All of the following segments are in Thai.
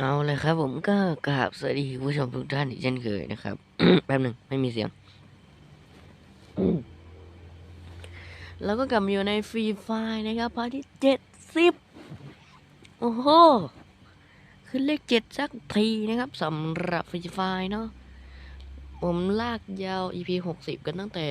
เอาเลยครับผมก็กราบสวัสดีผู้ชมทุกท่านอีกเช่นเคยนะครับ แป๊บหนึ่งไม่มีเสียง แล้วก็กลับมาอยู่ในฟรีไฟนะครับพาร์ทที่เจ็ดสิบโอ้โหขึ้นเลขเจ็ดสักทีนะครับสำหรับฟรีไฟเนาะผมลากยาว EP หกสิบกันตั้งแต่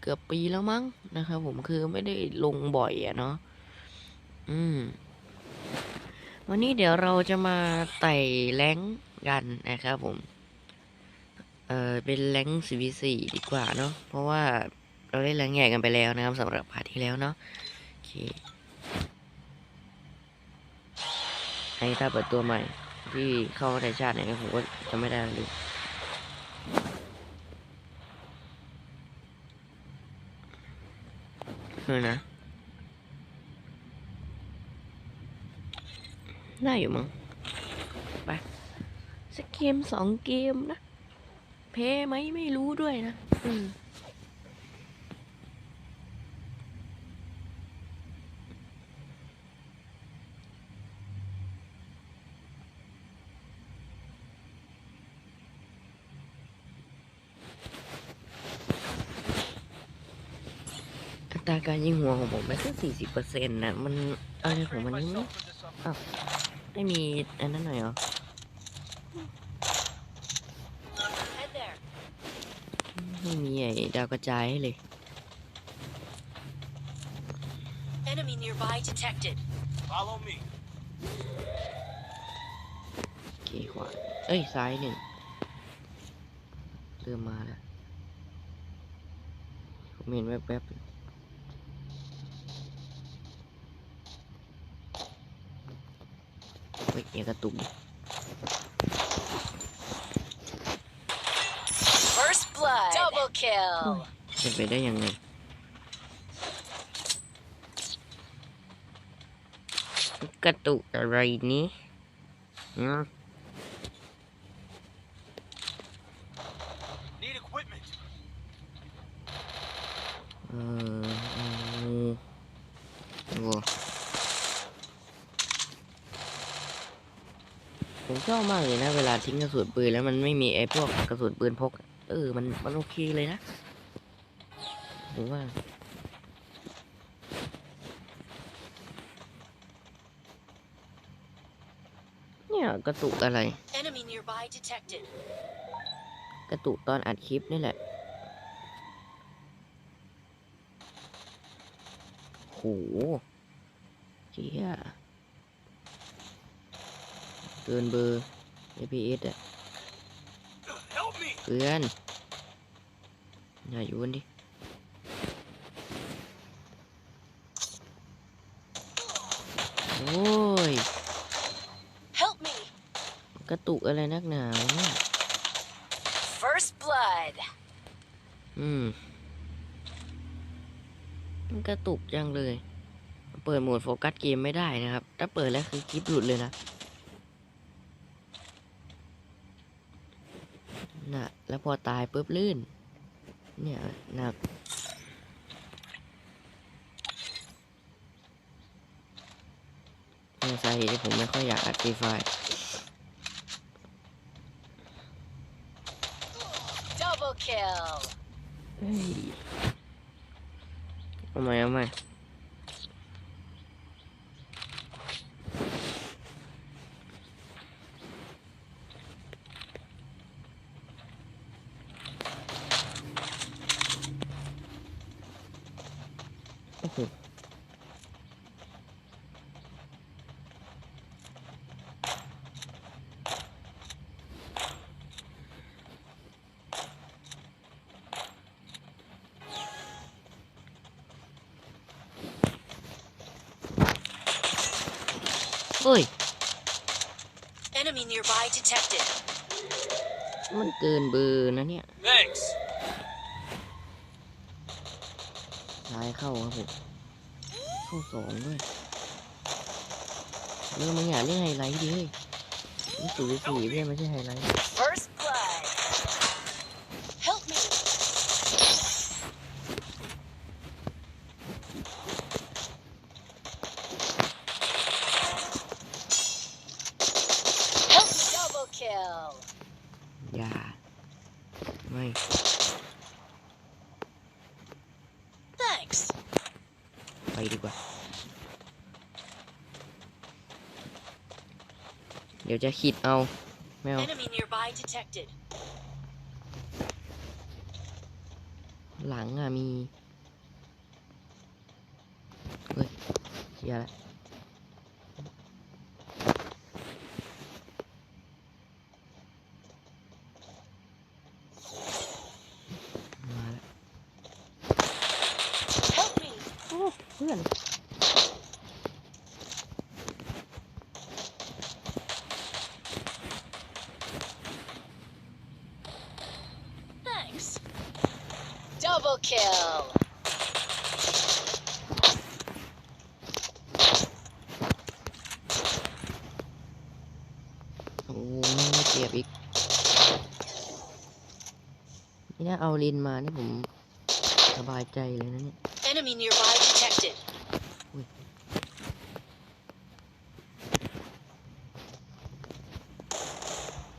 เกือบปีแล้วมั้งนะครับผมคือไม่ได้ลงบ่อยอะเนาะอืม วันนี้เดี๋ยวเราจะมาไต่แรงกันนะครับผม เออเป็นแรงค์ CP4 ดีกว่าเนาะ เพราะว่าเราได้แรงใหญ่กันไปแล้วนะครับสำหรับพาร์ทที่แล้วเนาะโอเคให้ถ้าเปิดตัวใหม่ ที่เข้าในชาติเนี่ยผมก็จะไม่ได้เลยเออนะ ได้อยู่มั้งไปสักเกมสองเกมนะแพ้ไหมไม่รู้ด้วยนะอืมอัตราการยิงหัวของผมไม่แค่สี่สิบเปอร์เซ็นต์นะมันอะไรของมันนี่ไม่ ไม่มีอันนั้นหน่อยเหรอ Head there. ไม่มีไอ้ดาวกระจายให้เลย Enemy nearby detected. Follow me. โอเคขวาเอ้ย ซ้ายหนึ่งเริ่มมาแล้วผมเห็นแวบๆ อยู่เฮ้ยอย่ากระตุกดิ First blood. Double kill. จะไปได้ยังไง กระตุกอะไรนี้อืม Need equipment. เออเอาโอ้ ผมชอบมากเลยนะ เวลาทิ้งกระสุนปืนแล้วมันไม่มีไอ้พวกกระสุนปืนพก เออ มันมันโอเคเลยนะผมว่าเนี่ยกระตุกอะไร Enemy nearby detected. กระตุกตอนอัดคลิปนี่แหละโหเจี๊ย เกินเบอร์ APS อะ Help me. เพื่อนอย่าอยู่กันดิโอ้ย Help me. กระตุกอะไรนักหนาวะเนี่ย First blood. อืมมันกระตุกจังเลย เปิดโหมดโฟกัสเกมไม่ได้นะครับ ถ้าเปิดแล้วคือคลิปหลุดเลยนะ น่ะ แล้วพ อตายปุ๊บลื่น เนี่ยหนักนี่สาเหตุที่ผมไม่ค่อยอยากอัดฟรีไฟ Double kill. เฮ้ยเอาใหม่เอาใหม่ โอ้โหเฮ้ย Enemy nearby detected. มันเกินเบอร์นะเนี่ย Thanks. ซ้ายเข้าครับผมเข้าสองด้วยเรื่องมึงอย่าเล่นไฮไลท์ดิเฮ้ยนี่สูสีเพื่อนไม่ใช่ไฮไลท์ First blood. Help me. อย่า ไม่ Thanks. ไปดีกว่า เดี๋ยวจะคิดเอา ไม่เอา Enemy nearby detected. หลังอะมี เฮ้ยเชียละมาแล้ว Help me. โอ้ เพื่อน Thanks. Double kill. โอ้ไม่เจ็บอีก นี่ถ้าเอาลินมานี่ผมสบายใจเลยนะเนี่ย Enemy nearby detected.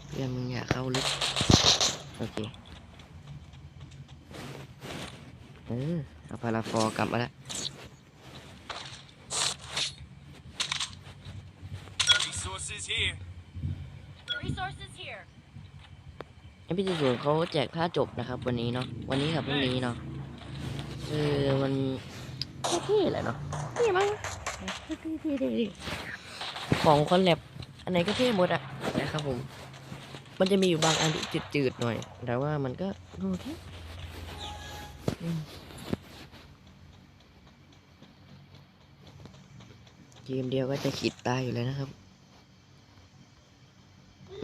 เพื่อนมึงอยากเข้าลึก โอเค เออเอาพาราฟอร์กลับมาแล้ว Resources here. Resources here. ไอพี่ที่สวนเขาแจกผ้าจบนะครับ วันนี้เนาะ วันนี้กับพรุ่งนี้เนาะ เออมันเท่ๆแหละเนาะเท่มั้งเท่ๆๆๆของคอนแลบอันไหนก็เท่หมดอะนะครับผม มันจะมีอยู่บางอันที่จืดๆหน่อย แต่ว่ามันก็โอเคอืมเกมเดียวก็จะขีดตายอยู่แล้วนะครับ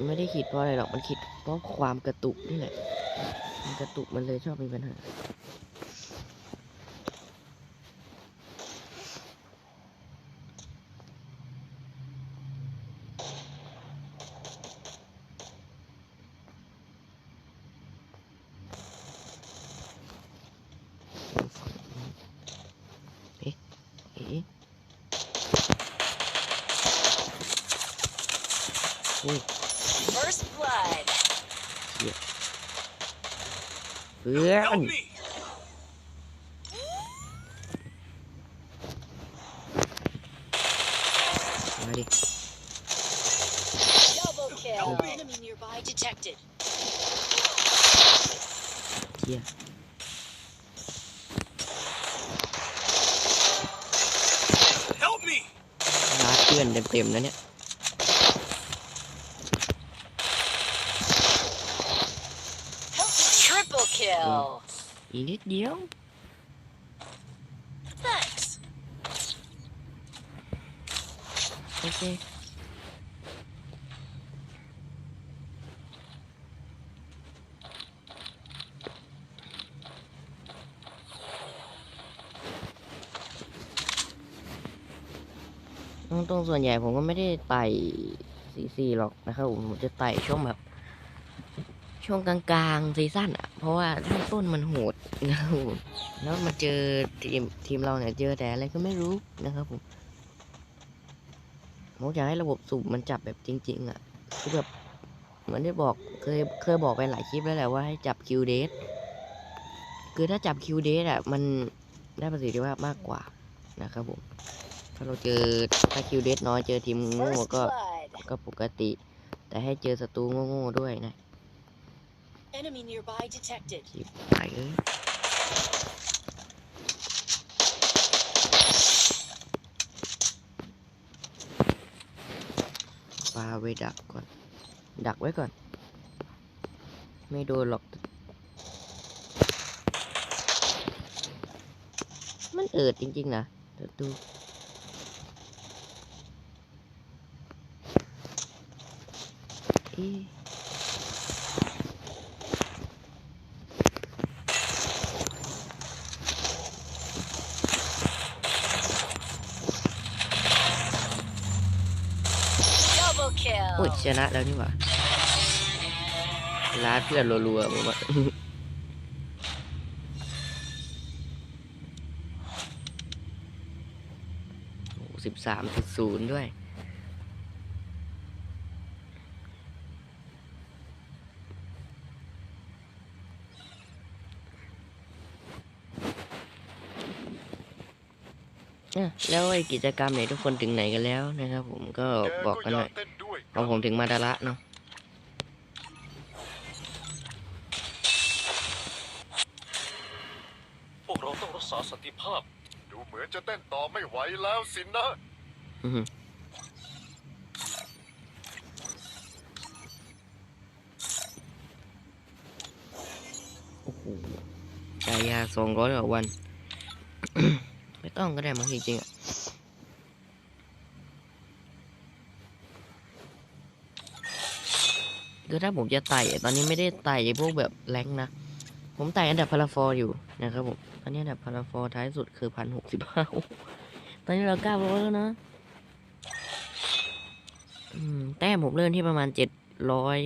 ไม่ได้ขีดเพราะอะไรหรอก มันขีดเพราะความกระตุกนี่แหละ มันกระตุกมันเลยชอบมีปัญหา เอ๊ะ เอ๊ะอุ้ย First blood. เพื่อน Help me. มาดิ Double kill. Help me. Enemy nearby detected. เที่ย Help me. ลาดเพื่อนเต็มๆนะเนี่ย Triple kill. อีกนิดเดียว Thanks. โอเค ตรงตรงส่วนใหญ่ผมก็ไม่ได้ไต่ซีซีหรอกนะครับผมผมจะไต่ช่วงแบบ ช่วงกลางๆซีซั่นอะ เพราะว่าช่วงต้นมันโหดนะครับผมแล้วมาเจอทีมทีมเราเนี่ยเจอแต่อะไรก็ไม่รู้นะครับผมผมอยากให้ระบบสุ่มมันจับแบบจริง ๆ อะคือแบบเหมือนที่บอกเคยเคยบอกไปหลายคลิปแล้วแหละว่าให้จับคิวเดทคือถ้าจับคิวเดทอะมันได้ประสิทธิภาพมากกว่านะครับผม ถ้าเราเจอถ้าคิวเดทน้อยเจอทีมโง่ก็ก็ปกติ แต่ให้เจอศัตรูโง่ๆด้วยนะ Enemy nearby detected. ชิบหายเอ้ยปาไว้ดักก่อน ดักไว้ก่อน ไม่โดนหรอก มันเอิดจริงๆนะเดี๋ยวดูเอ๊ะ ชนะแล้วนี่หว่าล้าเพื่อนรัวๆผมว่าสิบสามจุดศูนย์ด้วยแล้วไอ้กิจกรรมไหนทุกคนถึงไหนกันแล้วนะครับ ผมก็บอกกันหน่อย เต้นด้วยของผมถึงมาดาระเนาะพวกเราต้องรักษาสันติภาพ ดูเหมือนจะเต้นต่อไม่ไหวแล้วสินะอื้อหือโอ้โหจ่ายยาสองร้อยต่อวัน ไม่ต้องก็ได้มั้งจริงๆอะ คือถ้าผมจะไต่ตอนนี้ไม่ได้ไต่ไอ้พวกแบบแรงนะผมไต่อันดับพาราฟอร์อยู่นะครับผมตอนนี้อันดับพาราฟอร์ท้ายสุดคือพันหกสิบห้าตอนนี้เราเก้าร้อยแล้วนะอืมแต้มผมเริ่มที่ประมาณเจ็ดร้อย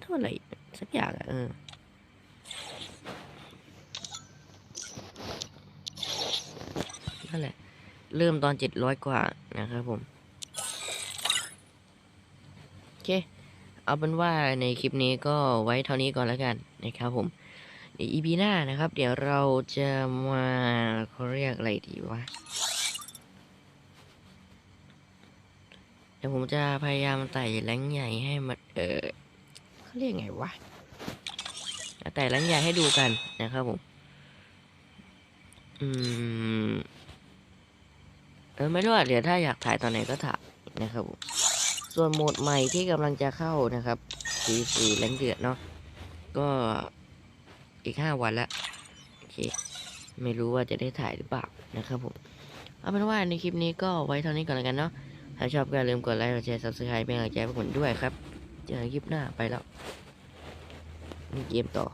เท่าไหร่สักอย่างอะเออนั่นแหละ เริ่มตอนเจ็ดร้อยกว่านะครับผม โอเค เอาเป็นว่าในคลิปนี้ก็ไว้เท่านี้ก่อนแล้วกันนะครับผมเดี๋ยว EP หน้านะครับ เดี๋ยวเราจะมาเขาเรียกอะไรดีวะเดี๋ยวผมจะพยายามไต่แรงใหญ่ให้มันเออเขาเรียกไงวะไต่แรงใหญ่ให้ดูกันนะครับผม อืมเออไม่รู้อะเดี๋ยวถ้าอยากถ่ายตอนไหนก็ถ่ายนะครับผม ส่วนโหมดใหม่ที่กำลังจะเข้านะครับสีสีแรงเดือดเนาะก็อีกห้าวันละโอเคไม่รู้ว่าจะได้ถ่ายหรือเปล่านะครับผมเอาเป็นว่าในคลิปนี้ก็ไว้เท่านี้ก่อนแล้วกันเนาะถ้าชอบก็อย่าลืมกดไลค์กดแชร์ subscribe เป็นกำลังใจให้ผมด้วยครับ เจอกันคลิปหน้าไปแล้วมีเกมต่อ